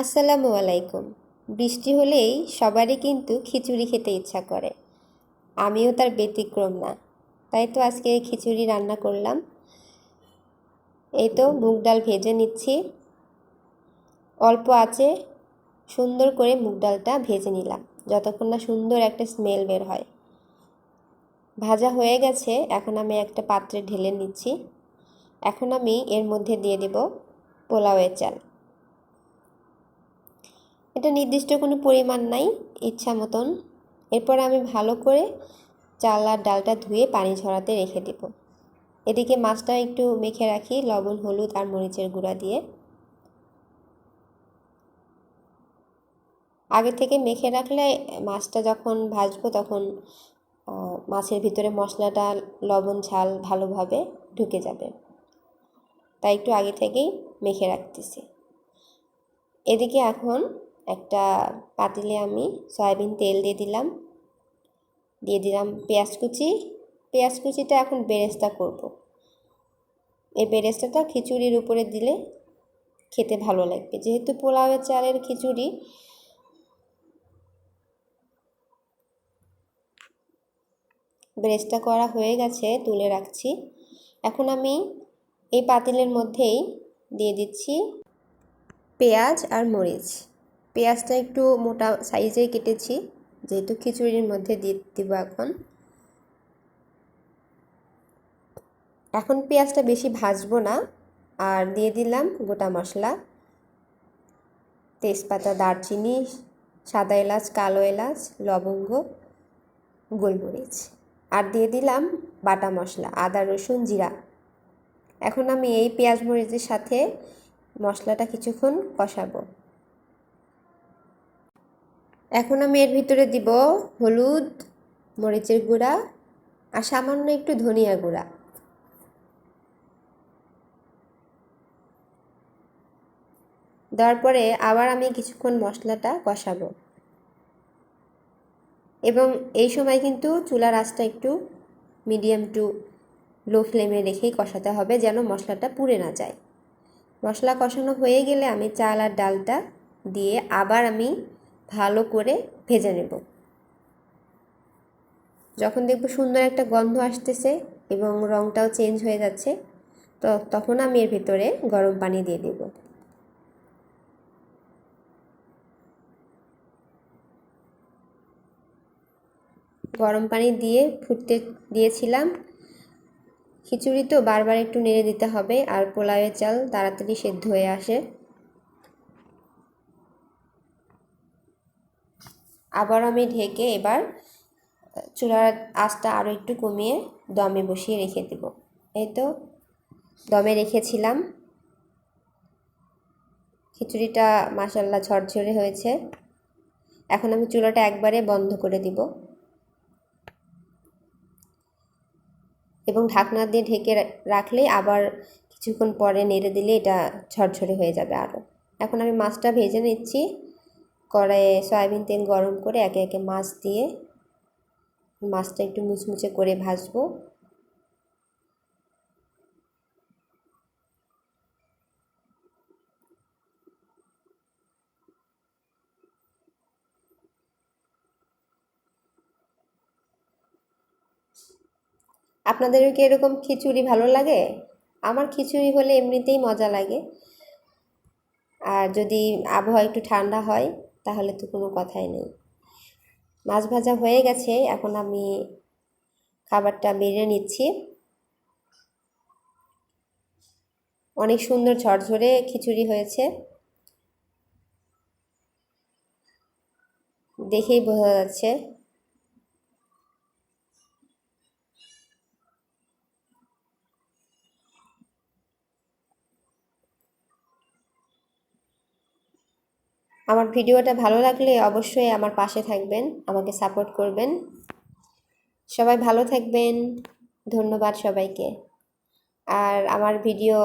আসসালামু আলাইকুম। বৃষ্টি হলেই সবারই কিন্তু খিচুড়ি খেতে ইচ্ছা করে। আমিও তার ব্যতিক্রম না। তাই তো আজকে খিচুড়ি রান্না করলাম। এই তো মুগ ডাল ভেজে নিচ্ছি। অল্প আছে, সুন্দর করে মুগ ডালটা ভেজে নিলাম। যতক্ষণ না সুন্দর একটা স্মেল বের হয়। ভাজা হয়ে গেছে, এখন আমি একটা পাত্রে ঢেলে নিচ্ছি। এখন আমি এর মধ্যে দিয়ে দেব পোলাওয়ের চাল। এটা নির্দিষ্ট কোনো পরিমাণ নাই, ইচ্ছা মতন। এরপর আমি ভালো করে চাল আর ডালটা ধুয়ে পানি ঝরাতে রেখে দেব। এদিকে মাছটা একটু মেখে রাখি, লবণ, হলুদ আর মরিচের গুঁড়া দিয়ে। আগে থেকে মেখে রাখলে মাছটা যখন ভাজবো তখন মাছের ভিতরে মশলাটা, লবণ, ঝাল ভালোভাবে ঢুকে যাবে। তাই একটু আগে থেকেই মেখে রাখতেছি। এদিকে এখন একটা পাতিলে আমি সয়াবিন তেল দিয়ে দিলাম। দিয়ে দিলাম পেঁয়াজ কুচি। পেঁয়াজ কুচিটা এখন বেরেস্তা করব। এই বেরেস্তাটা খিচুড়ির উপরে দিলে খেতে ভালো লাগবে। যেহেতু পোলাওয়ের চালের খিচুড়ি, বেরেস্তা করা হয়ে গেছে, তুলে রাখছি। এখন আমি এই পাতিলের মধ্যেই দিয়ে দিচ্ছি পেঁয়াজ আর মরিচ। পেঁয়াজটা একটু মোটা সাইজে কেটেছি, যেহেতু খিচুড়ির মধ্যে দিয়ে দিব এখন। এখন পেঁয়াজটা বেশি ভাজবো না, আর দিয়ে দিলাম গোটা মশলা। তেজপাতা, দারচিনি, সাদা এলাচ, কালো এলাচ, লবঙ্গ, গোলমরিচ। আর দিয়ে দিলাম বাটা মশলা, আদা, রসুন, জিরা। এখন আমি এই পেঁয়াজ মরিচের সাথে মশলাটা কিছুক্ষণ কষাবো। এখন আমি এর ভিতরে দিব হলুদ, মরিচের গুঁড়া আর সামান্য একটু ধনিয়া গুঁড়া। দেওয়ার পরে আবার আমি কিছুক্ষণ মশলাটা কষাবো। এবং এই সময় কিন্তু চুলার আঁচটা একটু মিডিয়াম টু লো ফ্লেমে রেখেই কষাতে হবে যেন মশলাটা পুড়ে না যায়। মশলা কষানো হয়ে গেলে আমি চাল আর ডালটা দিয়ে আবার আমি ভালো করে ভেজে নেব। যখন দেখব সুন্দর একটা গন্ধ আসতেছে এবং রঙটাও চেঞ্জ হয়ে যাচ্ছে, তো তখন আমি এর ভিতরে গরম পানি দিয়ে দেব। গরম পানি দিয়ে ফুটতে দিয়েছিলাম। খিচুড়ি তো বারবার একটু নেড়ে দিতে হবে, আর পোলাওয়ের চাল তাড়াতাড়ি সেদ্ধ হয়ে আসে। আবার আমি ঢেকে এবার, চুলার আঁচটা আরও একটু কমিয়ে দমে বসিয়ে রেখে দেব। এই তো, দমে রেখেছিলাম। খিচুড়িটা মাসাল্লা ঝরঝরে হয়েছে। এখন আমি চুলাটা একবারে বন্ধ করে দিব। এবং ঢাকনা দিয়ে ঢেকে রাখলে আবার কিছুক্ষণ পরে নেড়ে দিলে এটা ঝরঝরে হয়ে যাবে আরও এখন আমি মাছটা ভেজে নিচ্ছি। কড়াইয়ে সয়াবিন তেল গরম করে একে একে মাছ দিয়ে মাছটা একটু মুচমুচে করে ভাজবো। আপনাদেরও কি এরকম খিচুড়ি ভালো লাগে? আমার খিচুড়ি হলে এমনিতেই মজা লাগে। আর যদি আবহাওয়া একটু ঠান্ডা হয় তাহলে তো কোনো কথাই নেই। মাছ ভাজা হয়ে গেছে, এখন আমি খাবারটা বেড়ে নিচ্ছি। অনেক সুন্দর ঝরঝরে খিচুড়ি হয়েছে। দেখেই বোঝা যাচ্ছে। আমার ভিডিওটা ভালো লাগলে অবশ্যই আমার পাশে থাকবেন, আমাকে সাপোর্ট করবেন। সবাই ভালো থাকবেন, ধন্যবাদ সবাইকে। আর আমার ভিডিও